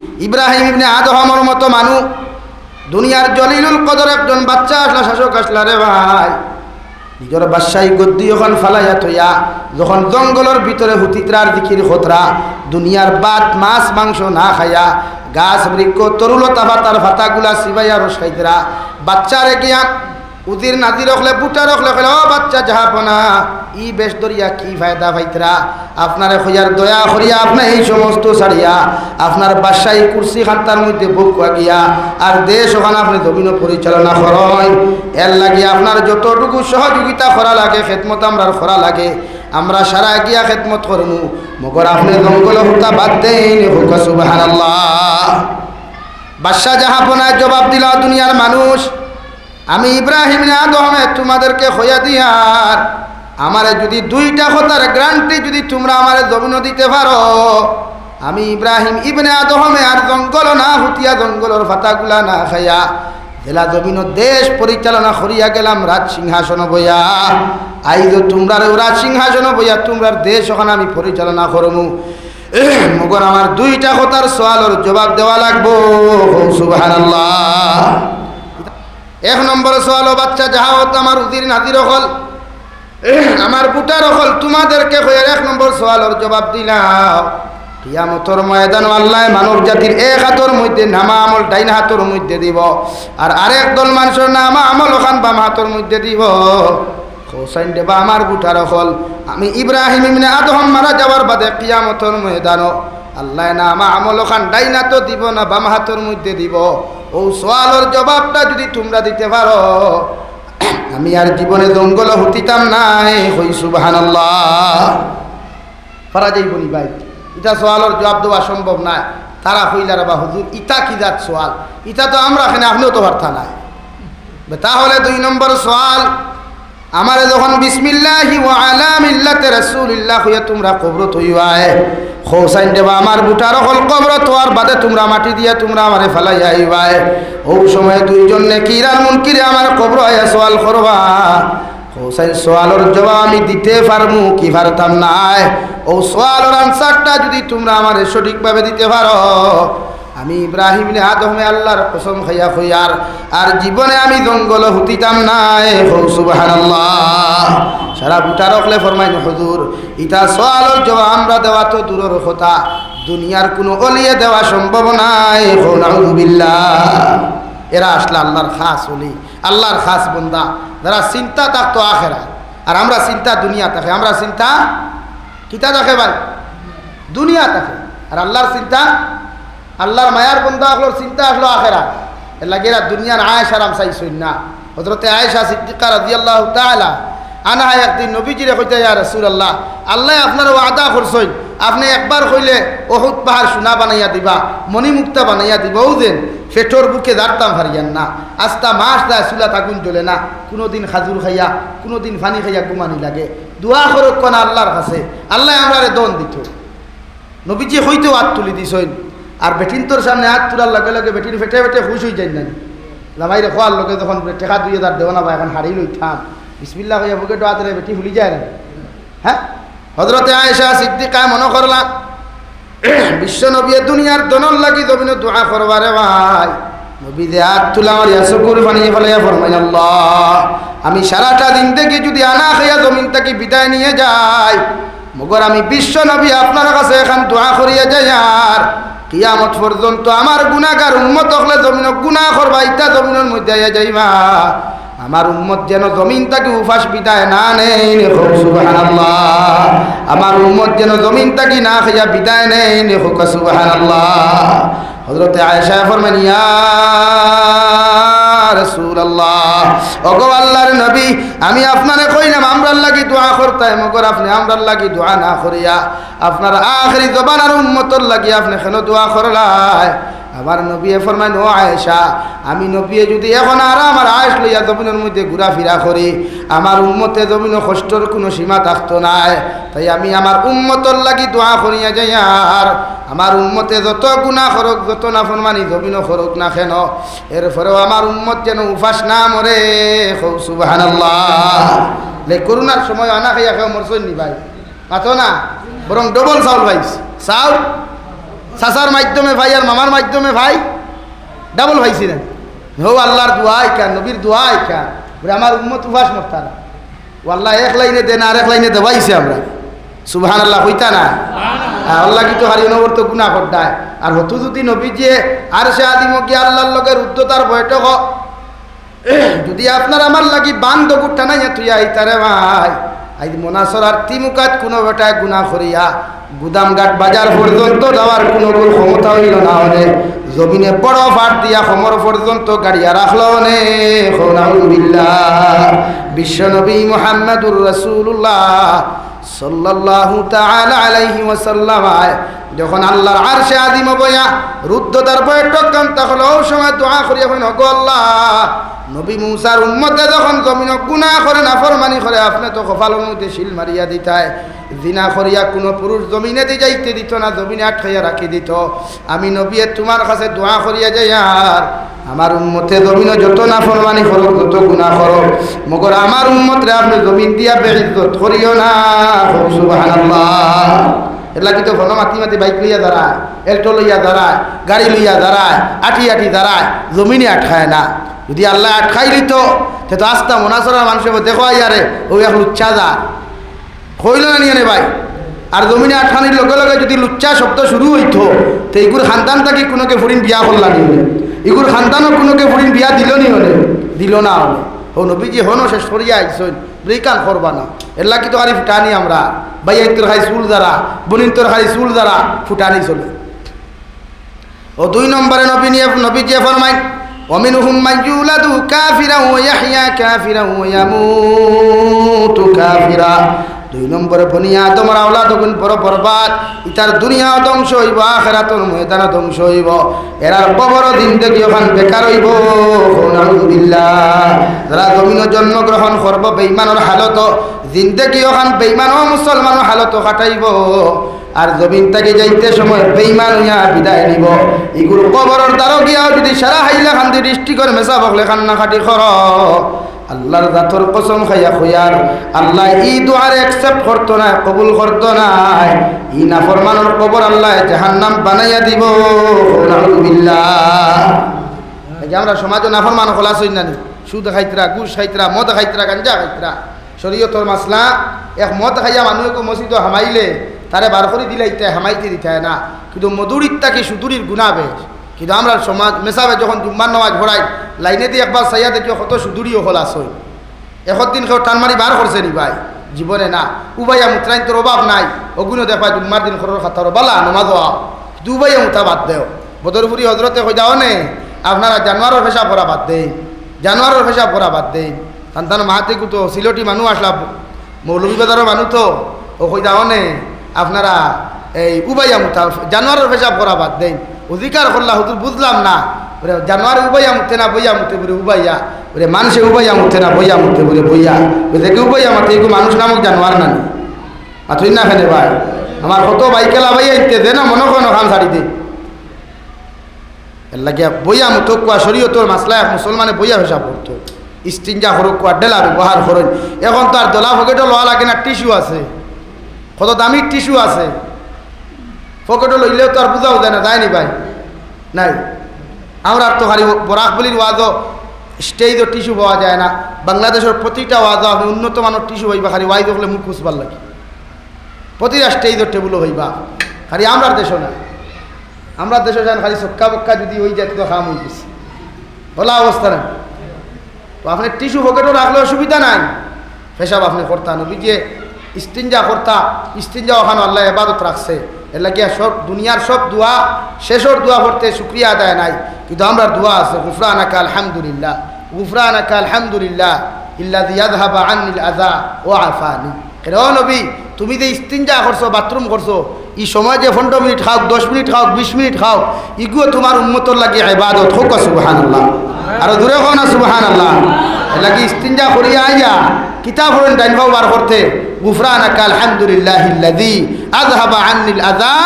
ইব্রাহিম ইবনে আদহমর মতো মানুষ দুনিয়ার জলিলুল কদর একজন বাচ্চা আসলা, শাসক আসলা রে ভাই। নিজের বাদশাহী গদ্দি যখন ফালাইয়া থইয়া, যখন জঙ্গলের ভিতরে হুতিত্রার দিকির খতরা, দুনিয়ার বাত মাছ, মাংস না খাইয়া, গাছ, বৃক্ষ, তরুলতা ভাতার ভাতাগুলা সিবাইয়া রসাইতরা বাচ্চারে গিয়া উদির নাদি রখলে, বুটা রখলে কলে ও বাচ্চা যাহাপনা ই বেশ দরিয়া, কি ফায়দা পাইতরা আপনারে খোঁজার দয়া করিয়া আপনার এই সমস্ত ছাড়িয়া, আপনার বাসায় কুর্সি খান্তার মধ্যে বুক গিয়া, আর দেশ ওখানে আপনি দবিন পরিচালনা করেন। এর লাগে আপনার যতটুকু সহযোগিতা করা লাগে, খেদমত আমরা করা লাগে, আমরা সারা গিয়া খেদমত করমু। মগর আপনি জঙ্গল হুতা বাদ দেন, হুকা সুবাহান বাদশাহ জাহাপনায় জবাব দিলা, দুনিয়ার মানুষ আমি ইব্রাহিম আদমে তোমাদেরকে হইয়া দিয়ার। আমারে যদি দুইটা কথার গ্রান্টি যদি তোমরা আমারে জমিন দিতে পারো, আমি ইব্রাহিম ইবনে আদমে আর জঙ্গল না হুতিয়া জঙ্গলের ফাতাগুলা না খাইয়া জেলা জমিন দেশ পরিচালনা করিয়া গেলাম রাজ সিংহাসন বইয়া। আইজ তোমরার রাজ সিংহাসন বইয়া তোমরার দেশ ওখানে আমি পরিচালনা করমু। মগর আমার দুইটা কথার সওয়ালের জবাব দেওয়া লাগবো। সুবহানাল্লাহ। এক নম্বর সোয়ালো বাচ্চা যাহা হতো আমার উদির নাদির হল। আমার বুটার হল, তোমাদেরকে হয়ে এক নম্বর সোয়ালোর জবাব দিলাম। কিয়ামতর ময়দান আল্লাহ মানব জাতির এক হাতর মধ্যে, নামা আমল, ডাইন হাতর মধ্যে দিব। আর আরেক দল মানুষের নামা আমল, ওখান বাম হাতর মধ্যে দিব। হোসাইন দেবা, আমার বুটার হল। আমি ইব্রাহিম ইমনে আদহম মারা যাওয়ার বাদে কিয়ামতর ময়দান আল্লাহ না আমা আমল ওখান ডাইনা তো দিব না, বাম হাতর মধ্যে দিব। ও সোয়ালোর জবাবটা যদি তোমরা দিতে পারো, আমি আর জীবনে জঙ্গল হতিতাম নাই হই সুবাহান পারা যাইব নি ভাই, ইটা সোয়ালোর জবাব দেওয়া সম্ভব নাই তারা হইলার বা হুজুর, ইটা কি যাত সোয়াল ইটা তো আমরা এখানে আপনিও তো বার্তা নাই। তাহলে দুই নম্বর সোয়াল আমারে যখন বিসমিল্লাহি ওয়া আলা মিল্লাতে রাসূলিল্লাহ হইয়া তোমরা কবরত হইবায় খোসাইন দেবা, আমার বুটার হল কবরত হওয়ার বাদে তোমরা মাটি দিয়া তোমরা আমারে ফেলাই আইবায় ও সময় দুইজন নেকিরার মুনকিরে আমার কবর আয়া সওয়াল করবা। হোসাইন, সোয়ালোর জবাব আমি দিতে পারমু কি পারতাম নাই ও সোয়ালোর আনসারটা যদি তোমরা আমারে সঠিকভাবে দিতে পারো আমি ইব্রাহিম আদমে আল্লাহর কসম খাইয়া হইয়ার আর জীবনে আমি জঙ্গল হুতিতাম নাই। সারা বুটা রকলে ফরমাইন, হুজুর ইটা সোয়ালোর জবাব আমরা দেওয়া তো দূরের কথা। দুনিয়ার কোনো অলিয়ে দেওয়া সম্ভব নাই। হৌ নাউজুবিল্লাহ এরা আসলে আল্লাহর খাস অলি, আল্লাহর খাস বন্দা। যারা চিন্তা থাকতো আখেরা আর আমরা চিন্তা দুনিয়া থাকে আমরা চিন্তা কিতা থাকে ভাই? দুনিয়া থাকে আর আল্লাহর চিন্তা আল্লাহর মায়ার বন্ধা হলোর চিন্তা আসলো আখেরা এর লাগে এরা দুনিয়ার আয়েস আরাম চাইছই না হজরতে আয়েশা সিদ্দিকা রাজি আল্লাহ তালা আনা একদিন নবীজিরে কইতে, ইয়া রাসূলুল্লাহ, আল্লাহ আল্লাহ আপনার ওয়াদা করছই আপনি একবার কইলে অহুত পাহাড় সোনা বানাইয়া দিবা, মণিমুক্তা বানাইয়া দিবা ও দেন ফেটোর বুকে দাঁড়তাম হারিয়ান না। আস্তা মাস দেয় চুলা থাকুন জ্বলে না। কোনোদিন খাজুর খাইয়া, কোনোদিন ফানি খাইয়া ঘুমানি লাগে। দোয়া করক কোনা আল্লাহর কাছে। আল্লাহ আমরারে দন দিত। নবীজি হইতেও হাত তুলি দিছইন আর বেটিন তোর সামনে হাত তোলার লগে লগে বেটির ফেটে ফেটে খুশ হয়ে যায় না লামাইরে খোয়ার লগে যখন টেকা দুই হাজার দেওয়া না বা এখন হারিয়ে লইতাম বিসমিল্লা হইয়া বুকে ডোয়া দিলে বেটি ফুলি যায় না হ্যাঁ? হজরতে আয়েশা সিদ্দিকায় মনে করলাম বিশ্ব নবীয়ে দুনিয়ার দনর লাগি জমিনে দোয়া করবারে ভাই। নবী দে হাত তুলা আমার ইয়াসকুর বানিয়ে ফেলাইয়া ফরমাই আল্লাহ, আমি সারাটা দিন থেকে যদি আনা খাইয়া জমিন থেকে বিদায় নিয়ে যাই মগর আমি বিশ্ব নবী আপনার কাছে এখন দোয়া করিয়া যাই আর কিয়ামত পর্যন্ত আমার গুণাগার উন্মত হলে জমিন গুণা করবা ইটা জমিনের মধ্যে আইয়া যাইবা। আমার উম্মত যেন জমিন তাকে উপাস বিদায় না নেই আমার উম্মত যেন জমিন তাকে না খাইয়া বিদায় নেই হজরতে আয়সা হযরতে আয়েশা ফরমান ইয়া রাসূলুল্লাহ। আমি আপনারে কইলাম, আমরার লাগি দোয়া করতাই মগর আপনি আমরার লাগি দোয়া না করিয়া, আপনার আখরি লাগি আপনি কেন দোয়া করলাই? আমার আমি নবীয়ে যদি এখন আর আমার আয়েস লইয়া জমিনের মধ্যে ঘোরাফেরা করি, আমার উম্মতে জমিন কষ্টর কোনো সীমা থাকতো নাই। তাই আমি আমার উম্মতর লাগি দোয়া করিয়া যাই আর আমার উম্মতে যত গুণা খরক যত না ফরমানি জমিন খরক না। কেন এরপরেও আমার উম্মত যেন উপাস না মরে সুবাহান লে সময় আনা খাইয়া খেয়ে মরছই নি ভাই মাতো না বরং ডবল চাউল ভাইস চাউল? চাচার মাধ্যমে ভাই আর মামার মাধ্যমে ভাই। ডাবল ভাই ছিলেন হো আল্লাহর দোয়াই কেন নবীর দোয়াই বলে আমার উম্মত উপাস মরতারা ও আল্লাহ এক লাইনে দেন আর এক লাইনে দেওয়াইছে আমরা। সুবহান আল্লাহ হইতা না? আল্লাহ কিন্তু হারি নগর তো গুণা করতায় আর হতু যদি নবী যে আর সে আদিমকে আল্লাহর লগের উদ্যতার বৈঠক যদি আপনার আমার লাগি বান দগুর টানাইয়া তুই আইতারে ভাই। আই মনাসরার তিমুকাত কোনো বেটায় গুণা করিয়া গুদামঘাট বাজার পর্যন্ত যাওয়ার কোনো কোন ক্ষমতা হইল না হলে, জমিনে বড় ফাট দিয়া সমর পর্যন্ত গাড়িয়া রাখল বিশ্বনবী মোহাম্মদুর রসুল্লাহ সাল্লাল্লাহু তাআলা আলাইহি ওয়াসাল্লাম যখন আল্লাহর আরশে আদিম বয়া রুদ্ধতার বৈঠক কান তখন ও সময় দোয়া করি, এখন গো আল্লাহ, নবী মুসার উম্মতে যখন জমিন গুনাহ করে, নাফরমানি করে, আপনি তো কপালের মধ্যে শিল মারিয়া দিতায় জিনা করিয়া কোনো পুরুষ জমিনে দি যাইতে দিত না, জমিনে আটকাইয়া রাখি দিত। আমি নবী তোমার কাছে দোয়া করিয়া যাই আর আমার উন্মতে জমিন যত না ফরমানি করো যত গুণা করো মগর আমার উন্মতরে আপনি জমিন দিয়া বেড়িত করিও না। সুবহানাল্লাহ। এলা কিন্তু ঘন মাতি মাতি বাইক লইয়া দাঁড়ায়, এল্টো লইয়া দাঁড়ায়, গাড়ি লইয়া দাঁড়ায় আটি আটি দাঁড়ায়, জমিনে আটকায় না। যদি আল্লাহ আটকাই দিত সে তো আস্তা মনাসরা মানুষের দেখো আইয়ারে ও এক লুচ্চা যা কইল না নিয়ে নে ভাই? আর জমিনে আটখানির লগে লগে যদি লুচ্চা শব্দ শুরু হইতো, তো এইগুর খানদান থাকি কোনোকে ফুরিন বিয়া করলা নি হলে এগুর খানদানও কোনোকে ফুরিন বিয়া দিল নি হলে দিল না হলে ও নবীজি হনো শেষ করিয়া আইসন ব্রেকান করবা না এল্লা কি তো খালি ফুটানি আমরা ভাই তোর খাই চুল দ্বারা বনিন তোর খালি চুল দ্বারা ফুটানি চলে ও দুই নম্বরে নবী নিয়ে নবী যে ফরমাই ومنهم من يولد كافرا ويحيى كافرا ويموت كافرا দুই নম্বরে বনিয়া তোমার আওলাদ গুণ বড় বরবাদ। ইতার দুনিয়া ধ্বংস হইব আখেরাতর ময়দান ধ্বংস হইব। এরার কবর দিন দেখি ওখান বেকার হইব। আলহামদুলিল্লাহ। যারা জমিন জন্মগ্রহণ করব বেইমানের হালত, জিন্দেগি ওখান বেইমান ও মুসলমানের হালত কাটাইব। আর জমিন থেকে যাইতে সময় বেইমান হইয়া বিদায় নিব। ইগুর কবরের দ্বারা গিয়া যদি সারা হাইলা খান্দি দৃষ্টি করে। মেসা বকলে খান্না খাটি খর আল্লাহর জাতর কসম খাইয়া খুয়ার আল্লাহ ই দুয়ার একসেপ্ট করতো না, কবুল করতো না। ই নাফরমানোর কবর আল্লাহ জাহান্নাম বানাইয়া দিব। আমরা সমাজে নাফরমান খোলাস হই নানি সুদ খাইতরা গুস খাইতরা, মদ খাইতরা, গাঞ্জা খাইতরা। শরীয়তর মাসলা, এক মদ খাইয়া মানুষকে মসজিদ হামাইলে, তারে বার করে দিলে ইত্যায় হামাইতে দিতে না। কিন্তু মধুর ইত্যাকে সুদূরির গুণা বেশ? কিন্তু আমরা সমাজ মেসাবে যখন জুম্মার নামাজ ভরাই লাইনে দিয়ে একবার চাইয়া দেখি কত সুদূরীয় খোলাস হয় এখন দিন কেউ টান মারি বার করছে নি ভাই, জীবনে না। উবাইয়া মুত্রাইন তোর অভাব নাই অগুনো দেখায় জুম্মার দিন খরর খাতার বালা নমাজ দুবাইয়া মুতা বাদ দেও। বদরপুরি হজরতে হয়ে যাও নে, আপনারা জানোয়ারের পেশাব করা বাদ দেন জানোয়ারের পেশাব করা বাদ দেন সন্তান মাহাতে তো সিলটি মানুষ আসলা মৌলভীবাজারের মানুষ তো, ও হয়ে যাও নে, আপনারা এই উবাইয়া মুতা, জানোয়ারের পেশাব করা বাদ দেন অধিকার করলা হুজুর, বুঝলাম না। ওরে জানোয়ার উবাইয়া মুতে না বইয়া মুতে বলে উবাইয়া ওরে মানুষে উবাইয়া মুতে না বইয়া মুতে বলে, বইয়া। দেখে উবাইয়া মাতে এগুলো মানুষ নামক জানোয়ার নানি। মাতুই না ফেলে ভাই। আমার কত বাইকেলা ভাইয়া ইতে দে না, মনে কোনো খান ছাড়ি দে। এর লাগিয়া বইয়া মুতো কুয়া শরীয়তর মাসলা মুসলমানে বইয়া হিসাব করতো। ইস্তিনজা হরক কুয়া ডেলা ব্যবহার করেন। এখন তো আর দলা ফকেটও লওয়া লাগে না, টিস্যু আছে। কত দামি টিস্যু আছে। ফকেটও লইলেও তো আর বুঝাও যায় না যায়নি ভাই? নাই। আমরা তো খালি বরাকবলির ওয়াজও স্টেজও টিস্যু পাওয়া যায় না। বাংলাদেশের প্রতিটা ওয়াজও আপনি উন্নত মানের টিস্যু হইবা খালি ওয়াইজ হলে মুখ খুঁজবার লাগে। প্রতিটা স্টেজও টেবুলও হইবা খালি আমরার দেশও না। আমরা দেশে যান খালি সক্কা বক্কা যদি ওই তো খাম হয়ে গেছে বলা অবস্থা না। তো আপনি টিস্যু পকেটও রাখলে অসুবিধা নাই। পেশাব আপনি করতা নবী যে ইস্তিনজা করতা, ইস্তিনজা ওখানে আল্লাহ এবাদত রাখছে। এর লাগিয়া সব দুনিয়ার সব দোয়া, শেষর দোয়া করতে শুক্রিয়া আদায় নাই। কিন্তু আমরা দোয়া আছে, গুফরানাকা আলহামদুলিল্লাহ গুফরানাকা আলহামদুলিল্লাহ ইল্লা দিয়াদহাবা আনিল আজা ও আফানি। রে নবী, তুমি যে ইস্তিনজা করছ, বাথরুম করছ, ই সময় যে পনেরো মিনিট খাও দশ মিনিট খাও বিশ মিনিট খাও ইগুলো তোমার উন্মতর লাগে ইবাদত হোক আল্লাহ আর দূরে হও না সুবাহান আল্লাহ লাগি ইস্তিনজা করিয়া আইয়া কিতাব হলেন ডাইনবাও বার করতে? গুফরানাকা আলহামদুলিল্লাহ ইল্লাযী আযহাবা আন্নিল আযা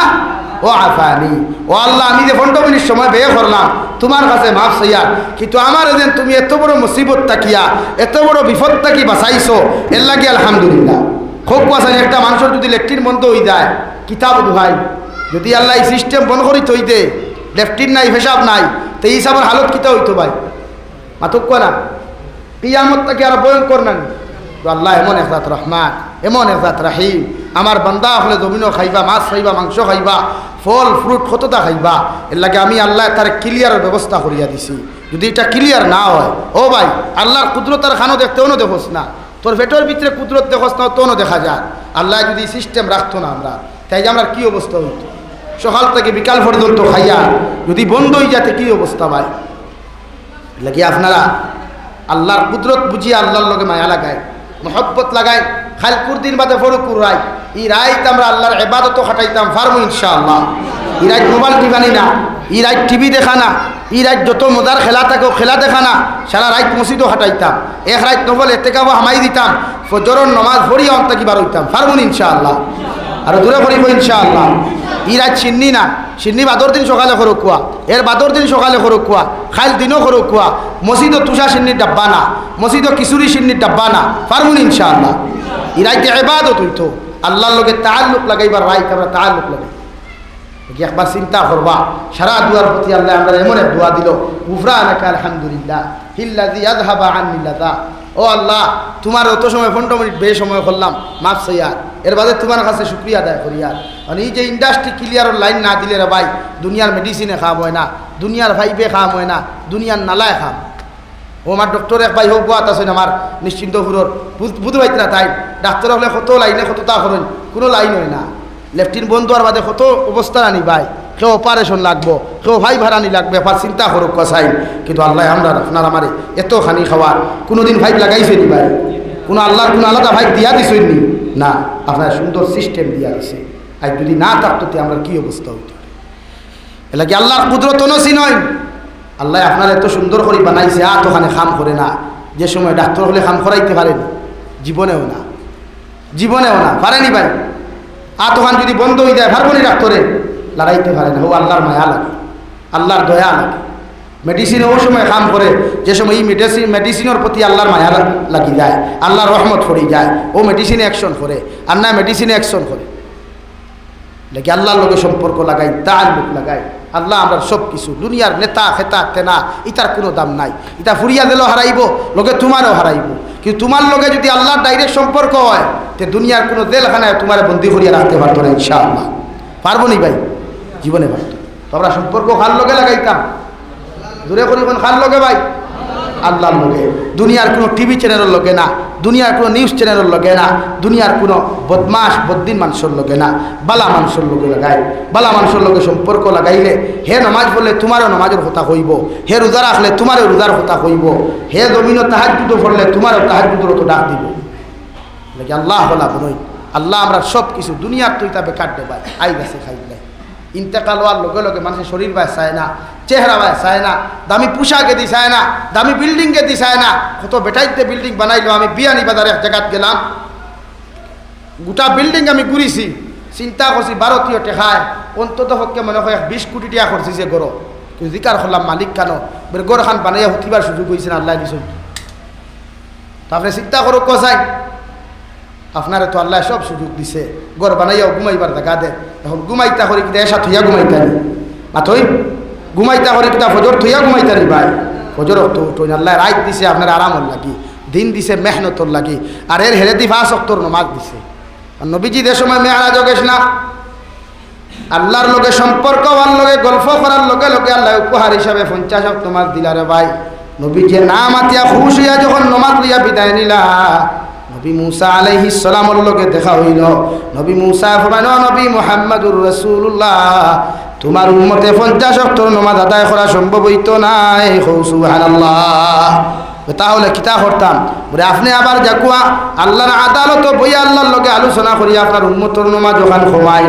ও আফানি। ও আল্লাহ, আমি যে পনেরো মিনিট সময় ব্যয় করলাম, তোমার কাছে মাফ চাইয়া, কিন্তু আমার যেন তুমি এত বড় মুসিবত তাকিয়া এত বড় বিপদ তাকি বাঁচাইছো, এর লাগে আলহামদুলিল্লাহ। খুব বাঁচাই একটা মানুষের যদি লেট্রিন বন্ধ হয়ে যায়, কিতাব দুহাই। যদি আল্লাহ এই সিস্টেম বন্ধ করি তৈতে লেফটিন নাই হিসাব নাই তো এই হিসাবের হালত কিতা হইতো ভাই? মাতুক না কিয়ামত তাকে আর ভয়ঙ্কর না তো আল্লাহ এমন একজাত রহমান, এমন একজাত রাহিম। আমার বান্দা হলে জমিনও খাইবা, মাছ খাইবা, মাংস খাইবা, ফল ফ্রুট কতটা খাইবা, এর লাগে আমি আল্লাহ তার ক্লিয়ারের ব্যবস্থা করিয়া দিছি। যদি এটা ক্লিয়ার না হয়, ও ভাই, আল্লাহর কুদরতার খানো দেখতেও না দেখোস না। তোর পেটের ভিতরে কুদরত দেখোস না তোনও দেখা যায় আল্লাহ যদি সিস্টেম রাখতো না আমরা তাই যে আমরা কী অবস্থা হইতো? সকাল থেকে বিকাল পর্যন্ত খাইয়া, যদি বন্ধ হয়ে যাতে কী অবস্থা ভাই? লাগি আপনারা আল্লাহর কুদরত বুঝিয়ে আল্লাহর লগে মায়া লাগায়, মহব্বত লাগায়, খালকুর দিন বাদে ফরুকুর রায় ই রাইত আমরা আল্লাহর এবাদত খাটাইতাম, ফার্মু ইনশাআল্লাহ। ই রাইত মোবাইল টিপানি না ই রাইত টিভি দেখা না ই রাইত যত মজার খেলা থাকে খেলা দেখা না, সারা রাইত মসজিদও খাটাইতাম। এক রাইত নবল এতে কাবো হামাই দিতাম, ফজরর নমাজ ভরিয়া অন্তাকি বার হইতাম, ফার্মুন ইনশাআল্লাহ। আর দূরে করিব ইনশাআল্লাহ। ই রাত চিন্নি না চিন্নি বাদর দিন সকালে করো কুয়া। এর বাদর দিন সকালে করো কুয়া। খাইল দিনও করো কুয়া। মসজিদ তুষা সিন্নির ডাব্বা না। মসজিদ কিশোরী সিন্নির ডাব্বা না। পারমুন ইনশাআল্লাহ। ই রাইতে এবাদত হইতো। আল্লাহর লগে তাল্লুক লাগাইবার রাইত আমরা তাল্লুক লাগাই কি একবার চিন্তা করবা। সারা দুয়ার প্রতি আল্লাহ আমরা এমন এক দোয়া দিল। উফরা আলাকা আলহামদুলিল্লাহ হিল্লাদি আদহাবা আনিল্লাদা ও আল্লাহ, তোমার অত সময়, পনেরো মিনিট বে সময় করলাম। মাফ সইয়ার এর বাদে তোমার কাছে শুক্রিয়া আদায় করিয়ার মানে এই যে ইন্ডাস্ট্রি ক্লিয়ারের লাইন না দিলে রে ভাই, দুনিয়ার মেডিসিনে খাম হয় না, দুনিয়ার ভাইবে খাম হয় না, দুনিয়ার নালায় খাম। ও আমার ডক্টর এক ভাই হোক গোয়াত আছেন আমার নিশ্চিন্তপুরের বুধ পাইতে না তাই? ডাক্তার হলে কত লাইনে কত তা করেন কোনো লাইন হয় না। লেফটিন বন্ধু আর বাদে কত অবস্থা আনি ভাই? কেউ অপারেশন লাগবো? কেউ ভাই ভাড়ানি লাগবে? এবার চিন্তা করুক কসাই কিন্তু আল্লাহ আমরা আপনার আমারে এত খানি খাওয়ার কোনোদিন ভাই লাগাইছে নি ভাই? কোনো আল্লাহর কোনো আলাদা ভাই দিয়া দিছেন নি? না আপনার সুন্দর সিস্টেম দিয়া দিছে। আর যদি না থাকতো আমরা কি অবস্থা হইতো এলা কি আল্লাহর কুদরত নসি নয়? আল্লাহ আপনার এত সুন্দর করে বানাইছে আত ওখানে খাম করে না। যে সময় ডাক্তার হলে খাম করাইতে পারেন। জীবনেও না। জীবনেও না। পারেনি ভাই? আত ওখান যদি বন্ধ হয়ে যায়, পারব নি ডাক্তারে? লড়াইতে পারে না। ও আল্লাহর মায়া লাগে। আল্লাহর দয়া লাগে। মেডিসিন ও সময় কাম করে, যে সময় এই মেডিসিন মেডিসিনের প্রতি আল্লাহর মায়া লাগি যায়। আল্লাহর রহমত ফরি যায়। ও মেডিসিনে অ্যাকশন করে, আর না মেডিসিনে অ্যাকশন করে। লেগে আল্লাহর লোকে সম্পর্ক লাগাই, তার লোক লাগাই। আল্লাহ আমরা সব কিছু দুনিয়ার নেতা, খেতা, তেনা, ইতার কোনো দাম নাই। ইটা ফুরিয়া দিলেও হারাইব লোকে তোমারও হারাইব। কিন্তু তোমার লোকে যদি আল্লাহর ডাইরেক্ট সম্পর্ক হয়, তে দুনিয়ার কোনো দেলখানায় তোমার বন্দি করিয়া রাখতে পারতো না, ইনশাআল্লাহ। পারব নি ভাই? জীবনে পারতো তো আমরা সম্পর্ক খাল লোকে লাগাইতাম? দূরে করি কোন খাল লোকে ভাই? আল্লাহর লোকে দুনিয়ার কোনো টিভি চ্যানেলের লোকে না, দুনিয়ার কোনো নিউজ চ্যানেলের লোকে না, দুনিয়ার কোনো বদমাস বদ্দিন মানুষের লোকে না, বালা মানুষের লোকে লাগাই। বালা মানুষের লোকে সম্পর্ক লাগাইলে হে নমাজ পড়লে তোমারও নমাজের কথা হইব, হে রোজা রাখলে তোমারও রোজার কথা হইব, হে জমিন তাহাজ দুটো পড়লে তোমারও তাহাজ দুটোর তো ডাক দিব। লাগে আল্লাহ বলা বনই। আল্লাহ আমরা সব কিছু দুনিয়ার তুই তা বেকার দেবাই আই গাছে খাইলে ইন্তেকাল হওয়ার লগে লগে মানুষের শরীর বায় চায় না চেহারা বায় চায় না। দামি পোশাকে দি, চায় না। দামি বিল্ডিংকে দি, চায় না। কত বেটাইতে বিল্ডিং বানাইলো, আমি বিয়ানি বাজারে এক জায়গাত গেলাম। গোটা বিল্ডিং আমি ঘুরিছি। চিন্তা করছি ভারতীয় টেকায় অন্তত পক্ষে মনে হয় বিশ কোটি টাকা করছি যে কিন্তু জিকার করলাম মালিক কেন বের গড় খান বানাইয়া উঠিবার সুযোগ হয়েছে না, আল্লাহ দিছেন তারপরে চিন্তা করো কসাই আপনারে তো আল্লাহ সব সুযোগ দিছে। গড় বানাইয়াও ঘুমাইবার দেখা দে। এখন ঘুমাইতা করি কিনা এসা থইয়া ঘুমাইতা নি। না থই ঘুমাইতা করি কিনা ফজর থইয়া ঘুমাইতা নি ভাই। ফজর তো আল্লাহ রাইত দিছে, আপনার আরামর লাগি, দিন দিছে মেহনতর লাগি, আর এর হেরে ফাঁস অক্তর নমাজ দিছে। আর নবীজি দে সময় মেহারা যোগেশ না, আল্লাহর লোকে সম্পর্ক হওয়ার লোকে গল্প করার লোকে লোকে আল্লাহ উপহার হিসাবে পঞ্চাশ অক্ট নমাজ দিলারে ভাই। নবী যে না মাতিয়া খুশ হইয়া যখন নমাজ লইয়া বিদায় নিলা, নবী মুসা আলাইহি সালামর লগে দেখা হইল। নবী মুসা ফরমান নবী মুহাম্মাদুর রাসূলুল্লাহ তোমার উন্মতে পঞ্চাশ অক্টর নমাজ আদায় করা সম্ভব হইতো নাই। হৌসু সুবহানাল্লাহ। তাহলে কিতা করতাম বলে, আপনি আবার জাকুয়া আল্লাহর আদালত বই আল্লাহর লগে আলোচনা করি আপনার উন্মতর নমাজ ওখান খোমাই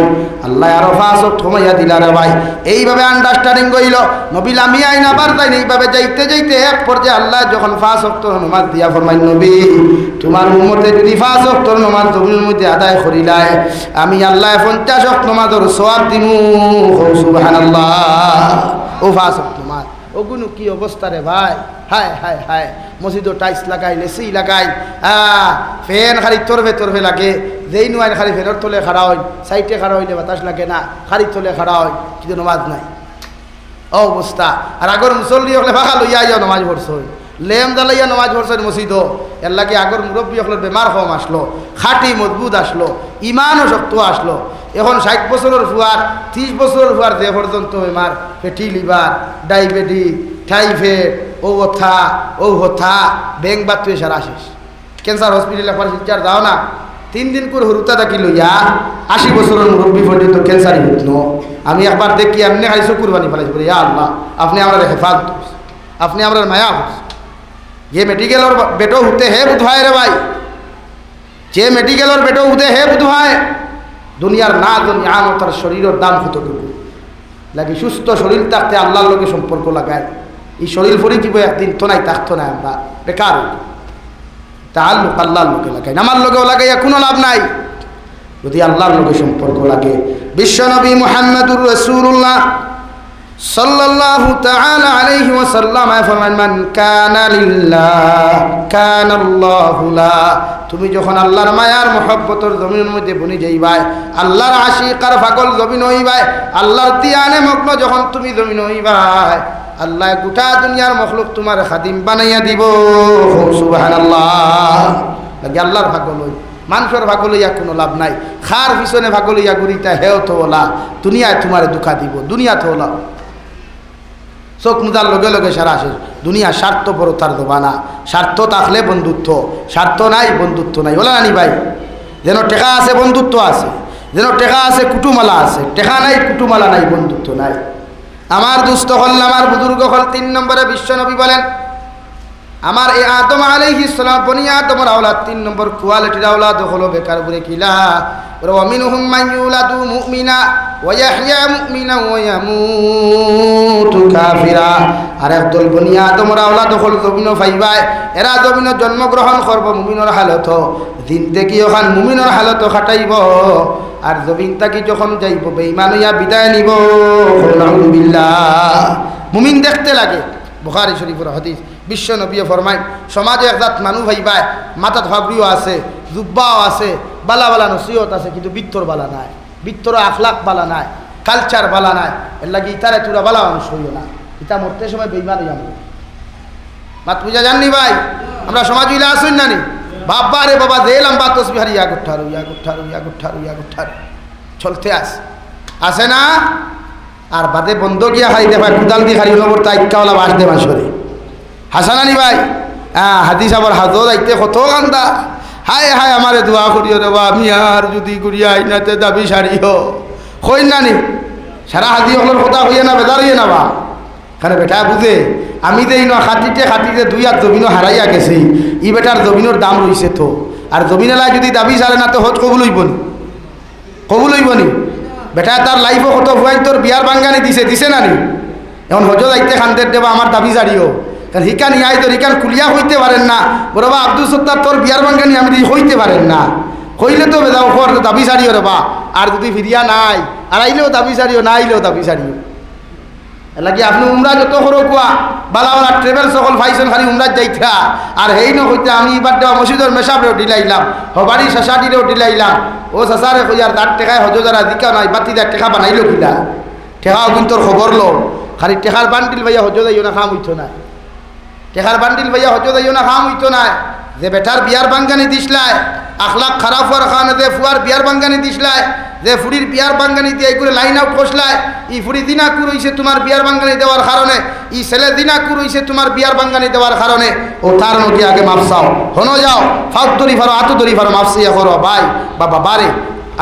আল্লাহ আরও ফাঁসক থমাইয়া দিলা রে ভাই। এইভাবে আন্ডারস্ট্যান্ডিং করিল নবী লামি আইন আবার তাই এইভাবে যাইতে যাইতে এক পর্যায়ে আল্লাহ যখন ফাঁসক তোর নমাজ দিয়া ফরমাই নবী, তোমার উন্মতে যদি ফাঁসক তোর নমাজ জমির মধ্যে আদায় করিলায় আমি আল্লাহ পঞ্চাশ নমাজর সোয়াব দিমু। সুবহানাল্লাহ। ও ফাঁস তোমার ওগুলো কি অবস্থা রে ভাই? হায় হায় হায়। মসজিদও টাইলস লাগাই লেসি লাগাই। হ্যাঁ ফ্যান খালি তরবে তরবে লাগে। যেই নুয়াইন খালি ফ্যানের তলে খাড়া হয় সাইডে খাড়া হইলে বাতাস লাগে না, খালি তলে খাড়া হয় কিন্তু নমাজ নাই। অবস্থা আর আগর মুসল্লি হলে ভাগা লইয়া যাও নমাজ পড়ছই লেম দালাইয়া নমাজ পড়ছেন মসজিদ এর লাগে আগর মুরব্বী হলে বেমার হম আসলো, খাটি মজবুত আসলো ইমানও শক্ত আসলো। এখন ষাট বছরের ফুয়ার, ত্রিশ বছরের ফুয়ার যে পর্যন্ত বেমার, ফেটি লিভার ডায়াবেটিস টাইফয়েড, ও ওথা, ও হথা ব্যাং বাত সারা শেষ ক্যান্সার হসপিটালে পর শিলচার যাও না তিন দিন করে হরুতা থাকি লইয়া আশি বছরের মুরব্বী পর্যন্ত ক্যান্সারই হইত আমি একবার দেখি, এমনি খাই চকুর বানি ফেলাইছি বলে, ইয়া আল্লাহ, আপনি আমরা হেফাজত। আপনি আমরা মায়া করছেন। যে মেডিকেলের বেটো হতে হে বুধ হয় রে ভাই যে মেডিকেলের বেটো হতে হে বুধ হয় দুনিয়ার না দুনিয়া তার শরীরের দাম কতটুকু লাগে সুস্থ শরীর থাকতে আল্লাহর লোকে সম্পর্ক লাগায়। এই শরীর ফরি জীব একদিন তো নাই থাকতো না আমরা, বেকার হইব। তাল্লুক আল্লাহর লোকে লাগাই। আমার লোকেও লাগাইয়া কোনো লাভ নাই। যদি আল্লাহর লোকে সম্পর্ক লাগে। বিশ্বনবী মুহাম্মদুর রসুল্লাহ সাল্লাল্লাহু তাআলা আলাইহি ওয়াসাল্লাম ফরমান মান কানা লিল্লাহ, কানা আল্লাহু লা তুমি যখন আল্লাহর মায়ার মহব্বতর জমিনের মধ্যে বনি যাইবাই, আল্লাহর আশিকার পাগল জমিন হইবাই, আল্লাহর দিয়ানে মগ্ন যখন তুমি জমিন হইবাই, আল্লাহ গোটা দুনিয়ার মখলুক তোমার খাদিম বানাইয়া দিব। লাগে আল্লাহর পাগল হই? মানুষের ভাগ লইয়া কোনো লাভ নাই। খার পিছনে ভাগ লইয়া গুড়িটা হেও তো ওলা। দুনিয়ায় তোমার দুঃখা দিব দুনিয়া তো ওলা চোখ মুদার লগে লগে সারা শেষ। দুনিয়া স্বার্থ পরতার দোবানা স্বার্থ থাকলে বন্ধুত্ব। স্বার্থ নাই, বন্ধুত্ব নাই। বলে নানি ভাই, যেন টেকা আছে, বন্ধুত্ব আছে। যেন টেকা আছে, কুটুমালা আছে। টেকা নাই, কুটুমালা নাই, বন্ধুত্ব নাই। আমার দুস্থ হল, আমার বুজুর্গ হল। তিন নম্বরে বিশ্বনবী বলেন আমার এই আদম আলাইহি সালাম, বনি আদমের আওলাদ, তিন নম্বর কোয়ালিটির আওলাদ হলো বেকার বুড়ে কিলা ওরা অমিন হুম্মাই ইউলাদু মুমিনা ওয়াহিয়া মুমিনা ওয়ামুতু কাফিরা। আর একদল বনি আদমের আওলাদ হল জমিন ফাইবায় এরা জমিন জন্মগ্রহণ করব মুমিনের হালত। দিন থেকে ওখান মুমিনের হালত খাটাইব। আর জমিন তাকে যখন যাইব, বেঈমান ইয়া বিদায় নিব। বিল্লাহ মুমিন দেখতে লাগে। বুখারী শরীফুর হাদিস। বিশ্ব নবীয় ফরমাই সমাজে একজাত মানুষ ভাইবায় মাথাত ভাবরিও আছে, জুব্বাও আছে, বালা বালা নসিহত আছে, কিন্তু বিত্তর বালা নাই, বিত্তর আখলাক বালা নাই কালচার বালা নাই, এর লাগে ইতারে তুরা বালা মানুষ হইও না, ইতা মরতে সময় বেইমান জানো মাত বুঝা জাননি ভাই? আমরা সমাজ ইলা আসুন নানি বাবা রে বাবা দেলাম বা তসবিহার ইয়া গুঠারু ইয়া গুঠারু ইয়া গুঠারু ইয়া গুঠারু চলতে আস। আসে না? আর বাদে বন্ধ গিয়া খাই দে ভাই কুদাল দিয়ে খালি নম্বর তাইকাওয়ালা বাস দে মাসরে হাসানানি ভাই। হ্যাঁ হাদিস আবার হাজর আইতে কত কান্দা। হায় হায়, আমারে দোয়া করিও রে আমি আর যদি করিয়া আইনাতে দাবি সারিও। কই নানি সারা হাদি হলোর কথা হইয়া না বেদার হইয়া না বা? খানে বেটা বুঝে আমি দেই না খাটিতে খাটিতে দুই আর জমিনও হারাইয়া গেছি ই বেটার জমিনের দাম রইছে তো। আর জমিনেলায় যদি দাবি সারে না তো হজ কবুল হইব নি? কবুল হইব নি? বেটা তার লাইফও কত ভুয়াই তোর বিয়ার বাঙ্গানি দিছে দিছে না নি? এখন হজ যাইতে খান্দের দেবা আমার দাবি জারিও কারণ হিকান ইয়াই তোর হিকান কুলিয়া হইতে পারেন না। বরবা আব্দুল সত্তার তোর বিয়ার বাঙ্গানি আমি হইতে পারেন না। হইলে তো বেদা ওখর দাবি সারিও রে বা আর যদি ফিরিয়া নাই, আর আইলেও দাবি সারিও না আইলেও দাবি সারিও লাগি আপনি উমরা যত সরু কোয়া, বালা বালা ট্রেভেল সকল পাইছেন খালি উমরাত যাইতা আর হেই ন হইতে আমি এবার দেওয়া মসজিদর মেশাবরেও ডিলাইলাম হবাড়ি শাসাটিরেও ডিলাইলাম ও শাসারে কইয়ার তার টেকায় হজ যারা দিকা নাই, বাতি দেয় টেকা বানাইলো কিলা। টেকাও কিন্তু খবর লো খালি টেকার বান্ডিল ভাইয়া হজ যাইও না খাম হইতো না। টেকার বান্ডিল ভাইয়া হজ যাইও না খাম হইতো না যে বেটার বিয়ার বাঙ্গানি দিসলায় আখলাক খারাপ হওয়ার কারণে যে ফুয়ার বিয়ার বাঙ্গানি দিসলায় যে ফুড়ির বিয়ার বাঙ্গানি দিয়ে করে লাইন আউট খসলায় ই ফুড়ি দিনাকুর হইছে তোমার বিয়ার বাঙ্গানি দেওয়ার কারণে, ই ছেলে দিনাকুর হইছে তোমার বিয়ার বাঙ্গানি দেওয়ার কারণে ও তার নদী আগে মাপসাও হনো যাও, ফাঁক দরি ফারো, আতো দরি ফারো মাপসিয়া করো, ভাই, বাবা, বারে,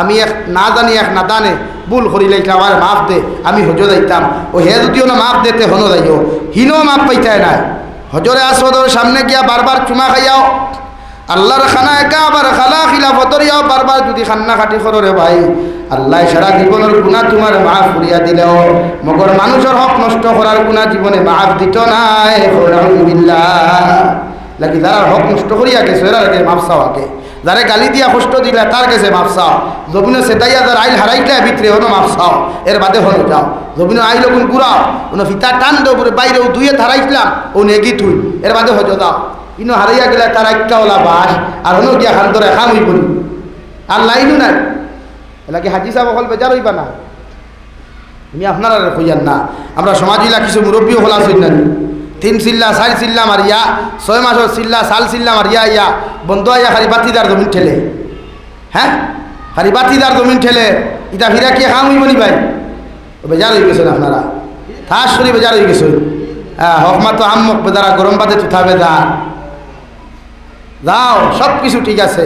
আমি এক না জানি, এক না দানে, ভুল করি লাইছিলাম আমার মাফ দে, আমি হজো যাইতাম ও হে যদিও না মাফ দিতে হনো যাইও হিনো মাপ পাইতায় নাই। হজরে আসর সামনে গিয়া বারবার চুমা খাইয়াও। আল্লাহর খানা একা আবার খালা খিলা ফতরিয়াও বারবার যদি খান্না খাটি করো রে ভাই। আল্লাহ সারা জীবনের গুণা তোমার মাফ করিয়া দিলেও। মগর মানুষের হক নষ্ট করার গুণা জীবনে মাফ দিত নাই। লাগি যারা হক নষ্ট করিয়া গেছে, এরা মাফ চাওয়াকে। যারে গালি দিয়া কষ্ট দিলে তার কাছে মাপ চাও। জমিনে সেটাইয়া যার আইল হারাইলে ভিতরে হনো মাপ চাও। এর বাদে হলো যাও। জমিনে আইল কোন গুড়াও কোনো ফিতা টান দেবো বাইরেও দুইয়ে ধারাইছিলাম ও নেগি তুই এর বাদে হজো যাও। ইনো হারাইয়া গেলে তার একটা ওলা বাস আর হনো গিয়া খান খাম হইব আর লাইনও নাই। এলাকি হাজি সাহেব অকল বেজার হইবা না। আমি আপনারা কইয়ান না। আমরা সমাজিলা কিছু মুরব্বী হলা না তিন চিল্লা চার চিল্লা মারিয়া ছয় মাসের চিল্লা চাল চিল্লা মারিয়া ইয়া বন্ধু আইয়া খালি বাতিদার জমিন ঠেলে। হ্যাঁ খালি বাতিদার জমিন ঠেলে। ইটা ফিরা কি খাম হইব নি ভাই? বেজার হয়ে গেছেন আপনারা থাস করে বেজার হয়ে গেছেন হ্যাঁ হকমা তো আম্মক বেদারা গরম বাদে তুথাবে দা যাও সব কিছু ঠিক আছে।